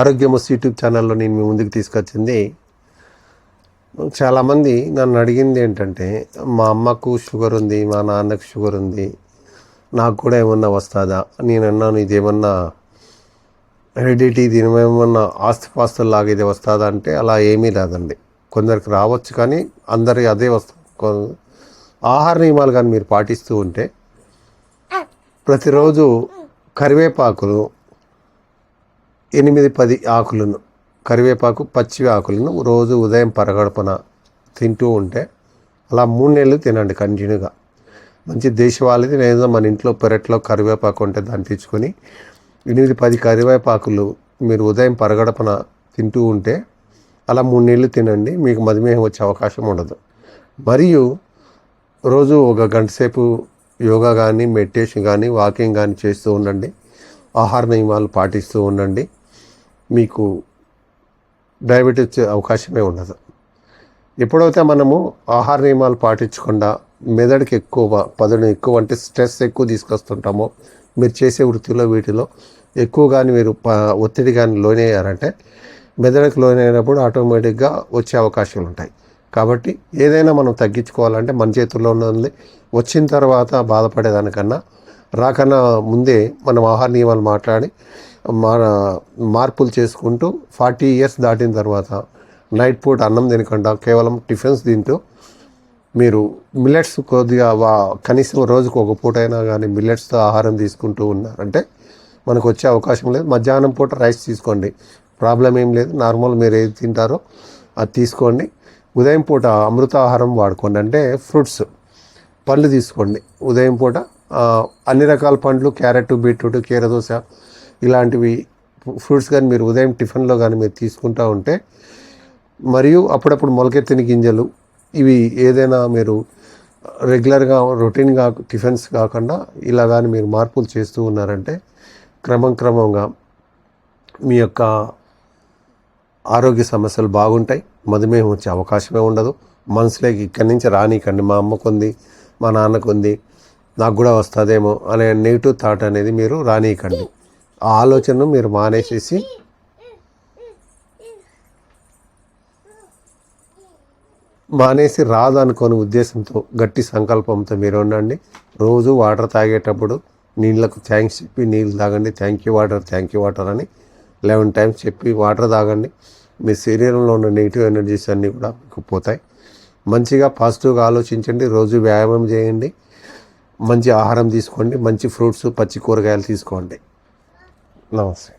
ఆరోగ్యమస్ YouTube ఛానల్లో నేను మీ ముందుకు తీసుకొచ్చింది. చాలామంది నన్ను అడిగింది ఏంటంటే మా అమ్మకు షుగర్ ఉంది మా నాన్నకు షుగర్ ఉంది నాకు కూడా ఏమన్నా వస్తుందా? నేను అన్నాను ఇది ఏమన్నా హెరిడిటీ దీని ఏమన్నా ఆస్తిపాస్తులు లాగా ఇది వస్తుందా అంటే అలా ఏమీ లేదండి. కొందరికి రావచ్చు కానీ అందరికి అదే వస్తుంది ఆహార నియమాలు కానీ మీరు పాటిస్తూ ఉంటే ప్రతిరోజు కరివేపాకులు ఎనిమిది పది ఆకులను కరివేపాకు పచ్చి ఆకులను రోజు ఉదయం పరగడపన తింటూ ఉంటే అలా మూడు నెలలు తినండి కంటిన్యూగా. మంచి దేశవాళిది. లేదా మన ఇంట్లో పెరట్లో కరివేపాకు ఉంటే దాన్ని తెచ్చుకొని ఎనిమిది పది కరివేపాకులు మీరు ఉదయం పరగడపన తింటూ ఉంటే అలా మూడు నెలలు తినండి. మీకు మధుమేహం వచ్చే అవకాశం ఉండదు. మరియు రోజు ఒక గంట సేపు యోగా కానీ మెడిటేషన్ కానీ వాకింగ్ కానీ చేస్తూ ఉండండి. ఆహార నియమాలు పాటిస్తూ ఉండండి. మీకు డయాబెటీస్ అవకాశమే ఉండదు. ఎప్పుడైతే మనము ఆహార నియమాలు పాటించకుండా మెదడుకి ఎక్కువ పదును ఎక్కువ అంటే స్ట్రెస్ ఎక్కువ తీసుకొస్తుంటామో మీరు చేసే వృత్తిలో వీటిలో ఎక్కువ కానీ మీరు ప- ఒత్తిడి కానీ లోనయ్యారంటే మెదడుకి లోనైనప్పుడు ఆటోమేటిక్గా వచ్చే అవకాశాలు ఉంటాయి. కాబట్టి ఏదైనా మనం తగ్గించుకోవాలంటే మన చేతుల్లో ఉన్నది వచ్చిన తర్వాత బాధపడేదానికన్నా రాకన్నా ముందే మనం ఆహార నియమాలు మాట్లాడి మా మార్పులు చేసుకుంటూ ఫార్టీ ఇయర్స్ దాటిన తర్వాత నైట్ పూట అన్నం తినకుండా కేవలం టిఫిన్స్ తింటూ మీరు మిల్లెట్స్ కొద్దిగా వా కనీసం రోజుకు ఒక పూట అయినా కానీ మిల్లెట్స్తో ఆహారం తీసుకుంటూ ఉన్నారంటే మనకు వచ్చే అవకాశం లేదు. మధ్యాహ్నం పూట రైస్ తీసుకోండి. ప్రాబ్లం ఏం లేదు. నార్మల్ మీరు ఏది తింటారో అది తీసుకోండి. ఉదయం పూట అమృత ఆహారం వాడుకోండి. అంటే ఫ్రూట్స్ పళ్ళు తీసుకోండి. ఉదయం పూట అన్ని రకాల పండ్లు క్యారెట్ బీట్రూట్ కీరదోస ఇలాంటివి ఫ్రూట్స్ కానీ మీరు ఉదయం టిఫిన్లో కానీ మీరు తీసుకుంటూ ఉంటే మరియు అప్పుడప్పుడు మొలకెత్తిన గింజలు ఇవి ఏదైనా మీరు రెగ్యులర్గా రొటీన్గా టిఫిన్స్ కాకుండా ఇలా కానీ మీరు మార్పులు చేస్తూ ఉన్నారంటే క్రమం క్రమంగా మీ యొక్క ఆరోగ్య సమస్యలు బాగుంటాయి మధుమేహం వచ్చే అవకాశమే ఉండదు. మనసులోకి ఇక్కడి నుంచి రానికండి. మా అమ్మకు ఉంది మా నాన్నకు ఉంది నాకు కూడా వస్తుందేమో అనే నెగిటివ్ థాట్ అనేది మీరు రానియకండి. ఆ ఆలోచనను మీరు మానేసేసి మానేసి రాదు అనుకోని ఉద్దేశంతో గట్టి సంకల్పంతో మీరు ఉండండి. రోజు వాటర్ తాగేటప్పుడు నీళ్ళకు థ్యాంక్స్ చెప్పి నీళ్ళు తాగండి. Thank you water thank you water అని లెవెన్ టైమ్స్ చెప్పి వాటర్ తాగండి. మీ శరీరంలో ఉన్న నెగిటివ్ ఎనర్జీస్ అన్నీ కూడా మీకు పోతాయి. మంచిగా పాజిటివ్గా ఆలోచించండి. రోజు వ్యాయామం చేయండి. మంచి ఆహారం తీసుకోండి మంచి ఫ్రూట్స్ పచ్చి కూరగాయలు తీసుకోండి. నమస్తే.